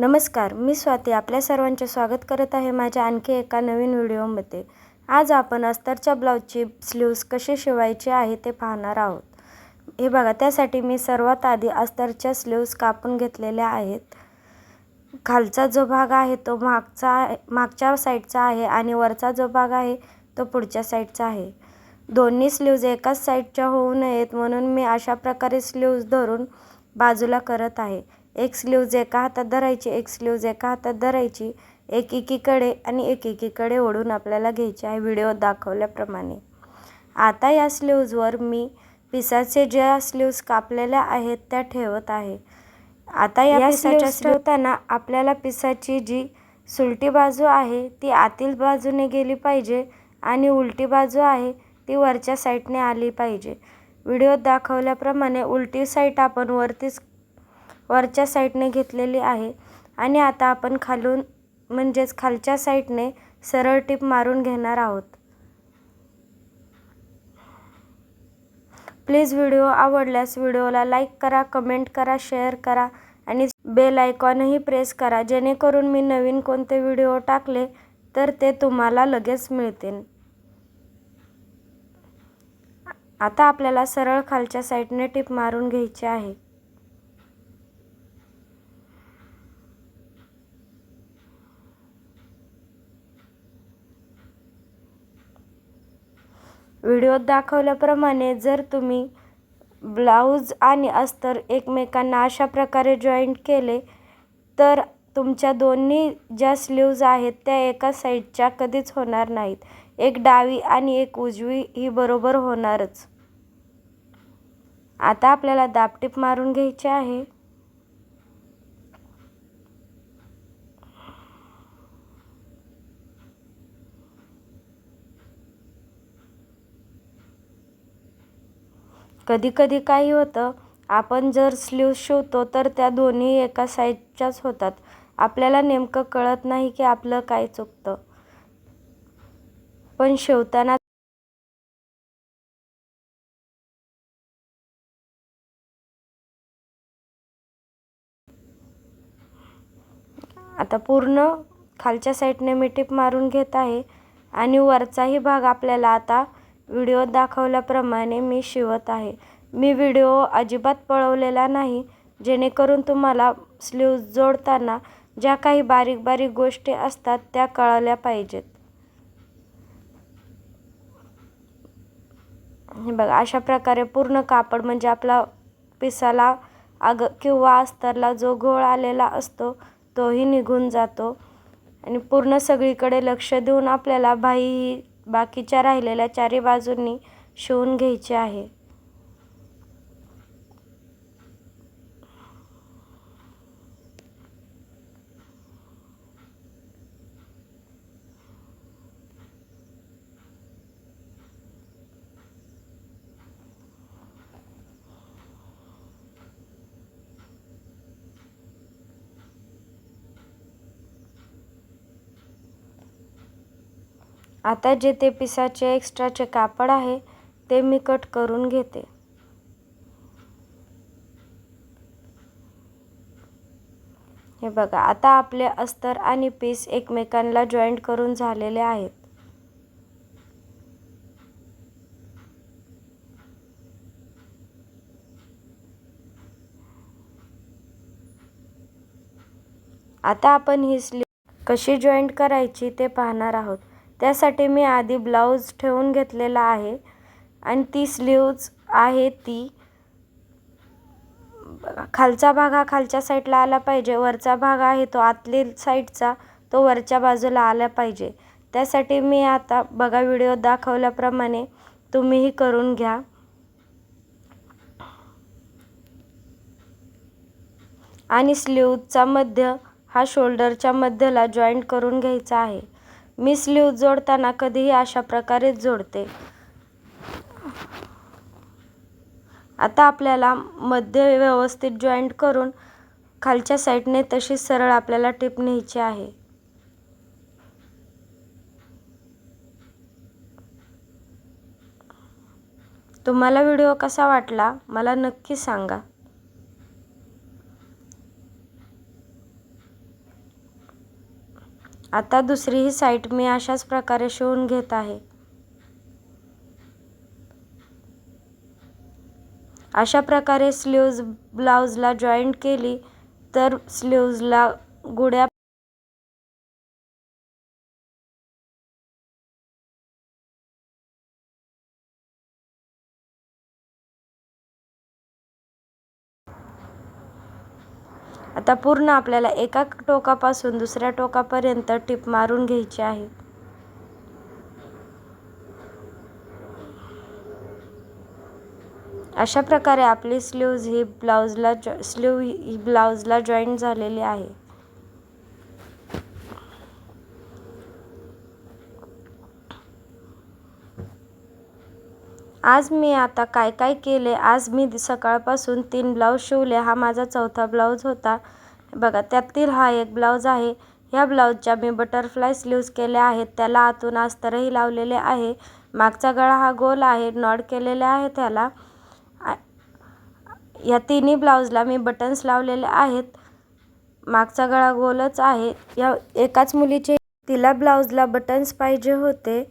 नमस्कार मी स्वाती आपल्या सर्वांचे स्वागत करत आहे माझ्या आणखी एका नवीन व्हिडिओमध्ये. आज आपण अस्तरच्या ब्लाऊजची स्लीव्ज कसे शिवायचे आहे ते पाहणार आहोत. हे बघा त्यासाठी मी सर्वात आधी अस्तरच्या स्लीव्ज कापून घेतलेल्या आहेत. खालचा जो भाग आहे तो मागचा मागच्या साईडचा आहे आणि वरचा जो भाग आहे तो पुढच्या साईडचा आहे. दोन्ही स्लीव्ज एकाच साईडच्या होऊ नयेत म्हणून मी अशा प्रकारे स्लीव्ज धरून बाजूला करत आहे. एक स्लीव्ज एका हातात धरायची एक स्लीव्ज एका हातात धरायची एक एकीकडे आणि एक एकीकडे ओढून आपल्याला घ्यायची आहे व्हिडिओ दाखवल्याप्रमाणे. आता या स्लीव्जवर मी पिसाचे ज्या स्लीव्ज कापलेल्या आहेत त्या ठेवत आहे. आता या पिसाच्या ठेवताना आपल्याला पिसाची जी सुलटी बाजू आहे ती आतील बाजूने गेली पाहिजे आणि उलटी बाजू आहे ती वरच्या साईडने आली पाहिजे. व्हिडिओत दाखवल्याप्रमाणे उलटी साईड आपण वरतीच वरच्या साईडने घेतलेली आहे. आणि आता आपण खालून म्हणजेच खालच्या साईडने सरळ टिप मारून घेणार आहोत. प्लीज व्हिडिओ आवडल्यास व्हिडिओला लाईक करा कमेंट करा शेअर करा आणि बेल आयकॉनही प्रेस करा जेणेकरून मी नवीन कोणते व्हिडिओ टाकले तर ते तुम्हाला लगेच मिळतील. आता आपल्याला सरळ खालच्या साईडने टिप मारून घ्यायची आहे. व्हिडिओत दाखवल्याप्रमाणे जर तुम्ही ब्लाऊज आणि अस्तर एकमेकांना अशा प्रकारे जॉईंट केले तर तुमच्या दोन्ही ज्या स्लीव्ज आहेत त्या एका साईडच्या कधीच होणार नाहीत. एक डावी आणि एक उजवी ही बरोबर होणारच. आता आपल्याला दापटीप मारून घ्यायची आहे. कधी कधी काही होतं आपण जर स्लीव शिवतो तर त्या दोन्ही एका साईडच्याच होतात. आपल्याला नेमकं कळत नाही की आपलं काय चुकतं. पण शिवताना आता पूर्ण खालच्या साईडने मी टीप मारून घेत आहे. आणि वरचाही भाग आपल्याला आता व्हिडिओत दाखवल्याप्रमाणे मी शिवत आहे. मी व्हिडिओ अजिबात पळवलेला नाही जेणेकरून तुम्हाला स्लीव्ज जोडताना ज्या काही बारीक बारीक गोष्टी असतात त्या कळल्या पाहिजेत. हे बघा अशा प्रकारे पूर्ण कापड म्हणजे आपला पिसाला अग किंवा अस्तरला जो घोळ आलेला असतो तोही निघून जातो. आणि पूर्ण सगळीकडे लक्ष देऊन आपल्याला बाई ही बाकीच्या राहिलेल्या चारी बाजूंनी शिवून घ्यायची आहे. आता जे ते पिसाचे एक्स्ट्राचे कापड आहे ते मी कट करून घेते. हे बघा आता आपले अस्तर आणि पीस एकमेकांना जॉईंट करून झालेले आहेत. आता आपण ही स्लीव कशी जॉईंट करायची ते पाहणार आहोत. त्यासाठी मी आधी ब्लाऊज ठेवून घेतलेला आहे. आणि ती स्लीव्ज आहे ती खालचा भाग हा खालच्या साईडला आला पाहिजे. वरचा भाग आहे तो आतली साईडचा तो वरच्या बाजूला आला पाहिजे. त्यासाठी मी आता बघा व्हिडिओ दाखवल्याप्रमाणे तुम्हीही करून घ्या. आणि स्लीवचा मध्य हा शोल्डरच्या मध्यला जॉईंट करून घ्यायचा आहे. मी स्लीव जोडताना कधीही अशा प्रकारेच जोडते. आता आपल्याला मध्य व्यवस्थित जॉईंट करून खालच्या साईडने तशी सरळ आपल्याला टिप न्यायची आहे. तुम्हाला व्हिडिओ कसा वाटला मला नक्की सांगा. आता दुसरी ही मी अशाच प्रकारे शिवून घेत आहे. अशा प्रकारे स्लीव्ज ब्लाऊजला जॉईंट केली तर स्लीव्जला गुड्या आता पूर्ण आपल्याला एका टोकापासून दुसऱ्या टोकापर्यंत टिप मारून घ्यायची आहे. अशा प्रकारे आपली स्लीव्ज ही ब्लाऊजला जॉ स्लीव ही ब्लाऊजला जॉईंट झालेली आहे. आज मी आता काय काय केले? आज मी सकाळपासून तीन ब्लाऊज शिवले. हा माझा चौथा ब्लाऊज होता. बघा त्यातील हा एक ब्लाऊज आहे. ह्या ब्लाऊजच्या मी बटरफ्लाय स्लीव्ज केल्या आहेत. त्याला आतून अस्तरही लावलेले आहे. मागचा गळा हा गोल आहे. नॉड केलेले आहे त्याला. या तिन्ही ब्लाऊजला मी बटन्स लावलेले आहेत. मागचा गळा गोलच आहे. या एकाच मुलीचे तिला ब्लाऊजला बटन्स पाहिजे होते.